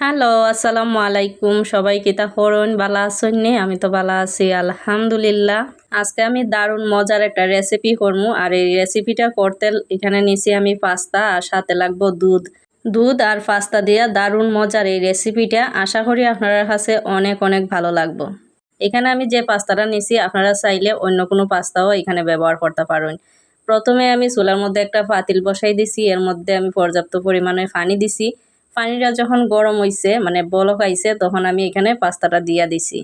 Hello, আসসালামু আলাইকুম। সবাই কিতা হরণ বালা আসন নে? আমি তো বালা আছি, আলহামদুলিল্লাহ। আজকে আমি দারুণ মজার একটা রেসিপি করব আর এই রেসিপিটা করতে এখানে নিছি আমি পাস্তা আর সাথে লাগবো দুধ। দুধ আর পাস্তা দিয়া দারুণ মজার এই রেসিপিটা আশা করি আপনার কাছে অনেক অনেক ভালো লাগবো। এখানে আমি যে পাস্তাটা নিছি, আপনারা চাইলে অন্য কোনো পাস্তাও এখানে ব্যবহার করতে পারেন। প্রথমে আমি চুলার মধ্যে একটা পাতিল বসাই দিছি, এর মধ্যে আমি পর্যাপ্ত পরিমাণে পানি দিছি। পানিটা যখন গরম হইছে মানে বলক আইছে, তখন আমি এখানে পাস্তাটা দিয়া দিছি।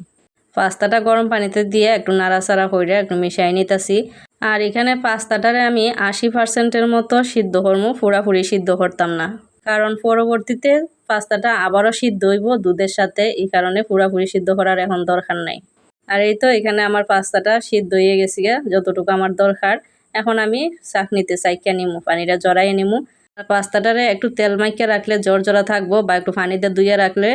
পাস্তাটা গরম পানিতে দিয়ে একটু নাড়াচাড়া করে একটু মিশাই নিতেছি। আর এখানে পাস্তাটারে আমি আশি পার্সেন্টের মতো সিদ্ধ করব পুরাপুরি সিদ্ধ করতাম না। কারণ পরবর্তীতে পাস্তাটা আবারও সিদ্ধ হইব, দুধের সাথে, এই কারণে পুরাপুরি সিদ্ধ করার এখন দরকার নাই। আর এই তো এখানে আমার পাস্তাটা সিদ্ধ হয়ে গেছে যতটুকু আমার দরকার। এখন আমি চাকনিতে চাইকা নিমু, পানিটা জড়াইয়ে নিমু। পাস্তাটারে একটু তেল মাইকে রাখলে জড়া থাকব বা একটু পানিতে ধুয়ে রাখলে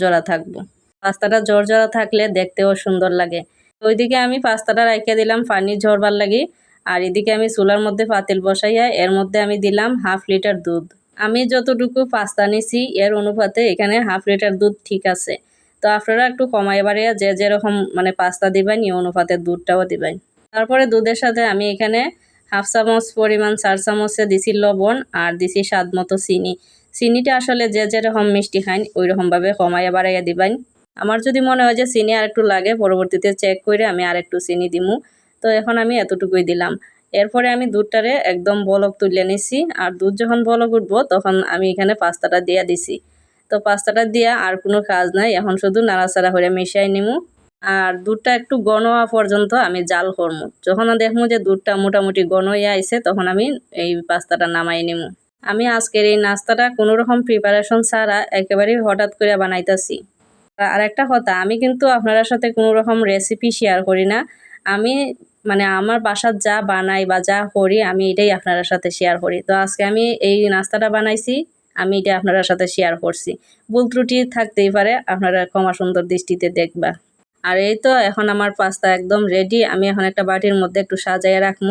জড়া থাকব। পাস্তাটা জড়া থাকলে দেখতেও সুন্দর লাগে। ওইদিকে আমি পাস্তাটা রাখিয়ে দিলাম পানি ঝরবার লাগি। আর এদিকে আমি চুলার মধ্যে পাতিল বসাইয়া এর মধ্যে আমি দিলাম হাফ লিটার দুধ। আমি যতটুকু পাস্তা নিছি, এর অনুপাতে এখানে হাফ লিটার দুধ ঠিক আছে। তো আপনারা একটু কমাই বাড়িয়া যে যেরকম মানে পাস্তা দিবেন এই অনুপাতে দুধটাও দিবেন। তারপরে দুধের সাথে আমি এখানে হাফ চামচ পরিমাণ চার চামচে দিছি লবণ আর দিছি স্বাদ মতো চিনি। চিনিটা আসলে যে যেরকম মিষ্টি খাইন ওই রকমভাবে কমাইয়া বাড়াইয়া দিবেন। আমার যদি মনে হয় যে চিনি আর একটু লাগে, পরবর্তীতে চেক করে আমি আর একটু চিনি দিমু। তো এখন আমি এতটুকুই দিলাম। এরপরে আমি দুধটারে একদম বলক তুলে নিছি আর দুধ যখন বলক উঠবো, তখন আমি এখানে পাস্তাটা দিয়া দিছি। তো পাস্তাটা দিয়া আর কোনো কাজ নাই, এখন শুধু নাড়াচাড়া করে মিশাই নিমু। আর দুধটা একটু হওয়া পর্যন্ত আমি জাল করব যখন দেখব যে দুধটা মোটামুটি ঘন হয়ে আইসে তখন আমি এই পাস্তাটা নামাই নিমু। আমি আজকের এই নাস্তাটা কোনো রকম প্রিপারেশন ছাড়া একেবারেই হঠাৎ করে বানাইতেছি। আর একটা কথা, আমি কিন্তু আপনার সাথে কোনো রকম রেসিপি শেয়ার করি না। আমি মানে আমার বাসার যা বানাই বা যা করি, আমি এটাই আপনার সাথে শেয়ার করি। তো আজকে আমি এই নাস্তাটা বানাইছি, আমি এটা আপনার সাথে শেয়ার করছি। ভুল ত্রুটি থাকতেই পারে, আপনারা ক্ষমা সুন্দর দৃষ্টিতে দেখবা। আর এই তো এখন আমার পাস্তা একদম রেডি আমি এখন একটা বাটির মধ্যে একটু সাজাইয়া রাখব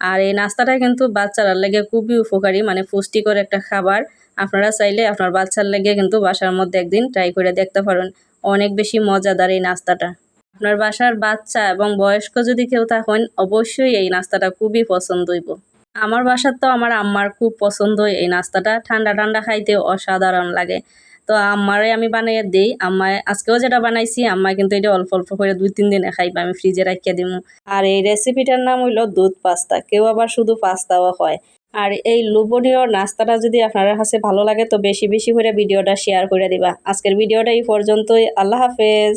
আর এই নাস্তাটা কিন্তু বাচ্চারা লেগে খুবই উপকারী মানে পুষ্টিকর একটা খাবার। আপনারা চাইলে আপনার বাচ্চার লেগে কিন্তু বাসার মধ্যে একদিন ট্রাই করে দেখতে পারেন। অনেক বেশি মজাদার এই নাস্তাটা। আপনার বাসার বাচ্চা এবং বয়স্ক যদি কেউ থাকেন, অবশ্যই এই নাস্তাটা খুবই পছন্দ হইব। আমার বাসার তো আমার আম্মার খুব পছন্দ এই নাস্তাটা। ঠান্ডা ঠান্ডা খাইতে অসাধারণ লাগে। তো আমারে আমি বানাইয়ে দিই। আমায়, আজকেও যেটা বানাইছি আমার কিন্তু এটা অল্প অল্প করে দুই তিন দিনে খাইবা, আমি ফ্রিজে রাখিয়ে দিব আর এই রেসিপিটার নাম হইল দুধ পাস্তা। কেউ আবার শুধু পাস্তাও হয়। আর এই লোভনীয় নাস্তাটা যদি আপনার কাছে ভালো লাগে, তো বেশি বেশি করে ভিডিওটা শেয়ার করে দিবা। আজকের ভিডিওটা এই পর্যন্তই। আল্লাহ হাফেজ।